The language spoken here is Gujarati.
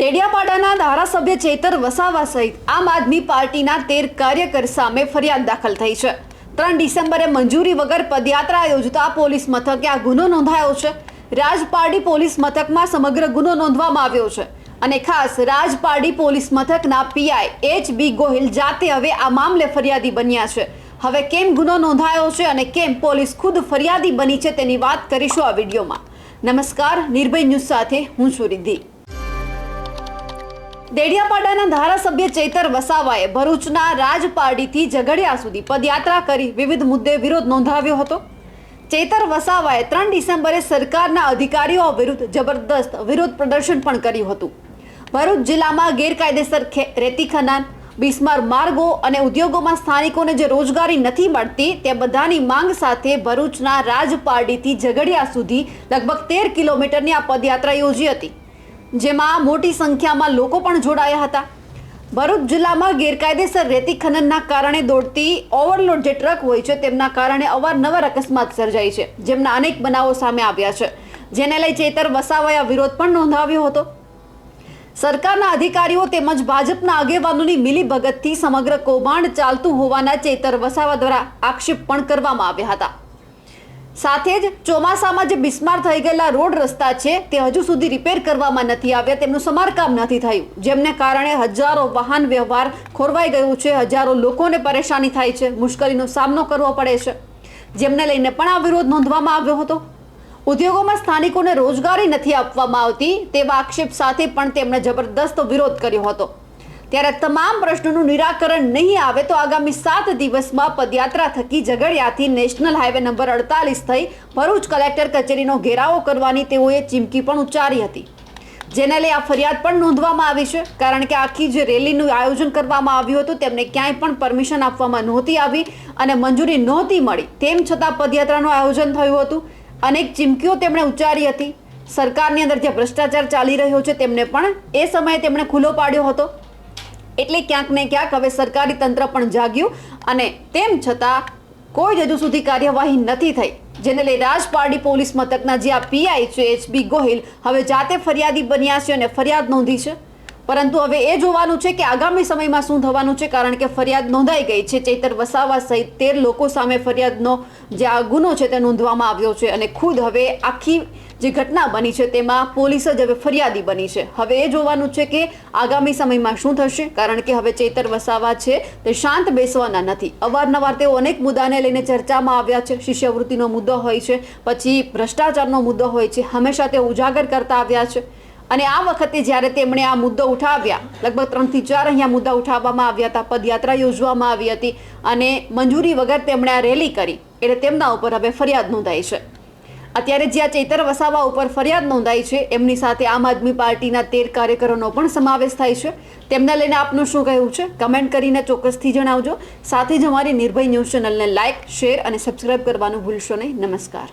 દેડિયાપાડાના ધારાસભ્ય ચેતર વસાવા સહિત આમ આદમી પાર્ટીના તેર કાર્યકર સામે ફરિયાદ દાખલ થઈ છે. ત્રણ ડિસેમ્બરે મંજૂરી વગર પદયાત્રા યોજતા પોલીસ મથકે આ ગુનો નોંધાયો છે. રાજપારડી પોલીસ મથકમાં સમગ્ર ગુનો નોંધવામાં આવ્યો છે અને ખાસ રાજપારડી પોલીસ મથકના પીઆઈ એચ બી ગોહિલ જાતે હવે આ મામલે ફરિયાદી બન્યા છે. હવે કેમ ગુનો નોંધાયો છે અને કેમ પોલીસ ખુદ ફરિયાદી બની છે તેની વાત કરીશું આ વિડીયોમાં. નમસ્કાર, નિર્ભય ન્યૂઝ સાથે હું છું રિદ્ધિ. દેડિયાપાડાના ધારાસભ્ય ચૈતર વસાવાએ ભરૂચના રાજપારડીથી ઝઘડિયા સુધી પદયાત્રા કરી વિવિધ મુદ્દે વિરોધ નોંધાવ્યો હતો. ચૈતર વસાવાએ ત્રણ ડિસેમ્બરે સરકારના અધિકારીઓ વિરુદ્ધ જબરદસ્ત વિરોધ પ્રદર્શન પણ કર્યું હતું. ભરૂચ જિલ્લામાં ગેરકાયદેસર રેતી ખનન, બિસ્માર માર્ગો અને ઉદ્યોગોમાં સ્થાનિકોને જે રોજગારી નથી મળતી તે બધાની માંગ સાથે ભરૂચના રાજપારડીથી ઝઘડિયા સુધી લગભગ તેર કિલોમીટરની આ પદયાત્રા યોજી હતી. જેમાં મોટી સંખ્યામાં લોકો પણ જોડાયા હતા. ભરૂચ જિલ્લામાં ગેરકાયદેસર રેતી ખનનના કારણે દોડતી ઓવરલોડ જે ટ્રક હોય છે, તેમના કારણે અવારનવાર અકસ્માત સર્જાય છે. જેમના અનેક બનાવો સામે આવ્યા છે. જેને લઈ ચેતર વસાવાએ વિરોધ પણ નોંધાવ્યો હતો. સરકારના અધિકારીઓ તેમજ ભાજપના આગેવાનોની મિલીભગતથી સમગ્ર કૌભાંડ ચાલતું હોવાના ચેતર વસાવા દ્વારા આક્ષેપ પણ કરવામાં આવ્યા હતા. સાથે જ ચોમાસામાં જે બિસ્માર થઈ ગયેલા રોડ રસ્તા છે, તે હજુ સુધી રિપેર કરવામાં નથી આવ્યા, તેમનું સમારકામ નથી થયું. જેમને કારણે હજારો વાહન વ્યવહાર ખોરવાઈ ગયું છે, હજારો લોકોને પરેશાની થાય છે, મુશ્કેલીનો સામનો કરવો પડે છે. જેમને લઈને પણ આ વિરોધ નોંધવામાં આવ્યો હતો. ઉદ્યોગોમાં સ્થાનિકોને રોજગારી નથી આપવામાં આવતી તેવા આક્ષેપ સાથે પણ તેમણે જબરદસ્ત વિરોધ કર્યો હતો. ત્યારે તમામ પ્રશ્નોનું નિરાકરણ નહીં આવે તો આગામી સાત દિવસમાં પદયાત્રા થકી ઝઘડિયાથી નેશનલ હાઈવે નંબર અડતાલીસ થઈ ભરૂચ કલેક્ટર કચેરીનો ઘેરાવો કરવાની તેઓએ ચીમકી પણ ઉચ્ચારી હતી. જેને લઈ આ ફરિયાદ પણ નોંધવામાં આવી છે. કારણ કે આખી જે રેલીનું આયોજન કરવામાં આવ્યું હતું, તેમને ક્યાંય પણ પરમિશન આપવામાં નહોતી આવી અને મંજૂરી નહોતી મળી. તેમ છતાં પદયાત્રાનું આયોજન થયું હતું. અનેક ચીમકીઓ તેમણે ઉચ્ચારી હતી. સરકારની અંદર જે ભ્રષ્ટાચાર ચાલી રહ્યો છે, તેમને પણ એ સમયે તેમણે ખુલ્લો પાડ્યો હતો. એટલે ક્યાંક ને ક્યાંક હવે સરકારી તંત્ર પણ જાગ્યું અને તેમ છતાં કોઈ જ હજુ સુધી કાર્યવાહી નથી થઈ, જેને લઈ રાજપારડી પોલીસ મથકના જે આ પીઆઈ છે એચબી ગોહિલ હવે જાતે ફરિયાદી બન્યા છે અને ફરિયાદ નોંધી છે. પરંતુ હવે એ જોવાનું છે કે આગામી સમયમાં શું થવાનું છે, કારણ કે ફરિયાદ નોંધાઈ ગઈ છે. ચૈતર વસાવા સહિત તેર લોકો સામે ફરિયાદનો જે આ ગુનો છે તે નોંધવામાં આવ્યો છે અને ખુદ હવે આખી જે ઘટના બની છે તેમાં પોલીસ જ હવે ફરિયાદી બની છે. હવે એ જોવાનું છે કે આગામી સમયમાં શું થશે, કારણ કે હવે ચેતર વસાવા છે તે શાંત બેસવાના નથી. અવારનવાર તેઓ અનેક મુદ્દાને લઈને ચર્ચામાં આવ્યા છે. શિષ્યવૃત્તિનો મુદ્દો હોય છે, પછી ભ્રષ્ટાચારનો મુદ્દો હોય છે, હંમેશા તેઓ ઉજાગર કરતા આવ્યા છે. અને આ વખતે જ્યારે તેમણે આ મુદ્દો ઉઠાવ્યા, લગભગ ત્રણથી ચાર અહીંયા મુદ્દા ઉઠાવવામાં આવ્યા હતા, પદયાત્રા યોજવામાં આવી હતી અને મંજૂરી વગર તેમણે આ રેલી કરી, એટલે તેમના ઉપર હવે ફરિયાદ નોંધાઈ છે. અત્યારે જ્યાં ચૈતર વસાવા ઉપર ફરિયાદ નોંધાઈ છે, એમની સાથે આમ આદમી પાર્ટીના તેર કાર્યકરોનો પણ સમાવેશ થાય છે. તેમને લઈને આપનું શું કહેવું છે? કમેન્ટ કરીને ચોક્કસથી જણાવજો. સાથે જ અમારી નિર્ભય ન્યૂઝ ચેનલને લાઇક શેર અને સબસ્ક્રાઇબ કરવાનું ભૂલશો નહીં. નમસ્કાર.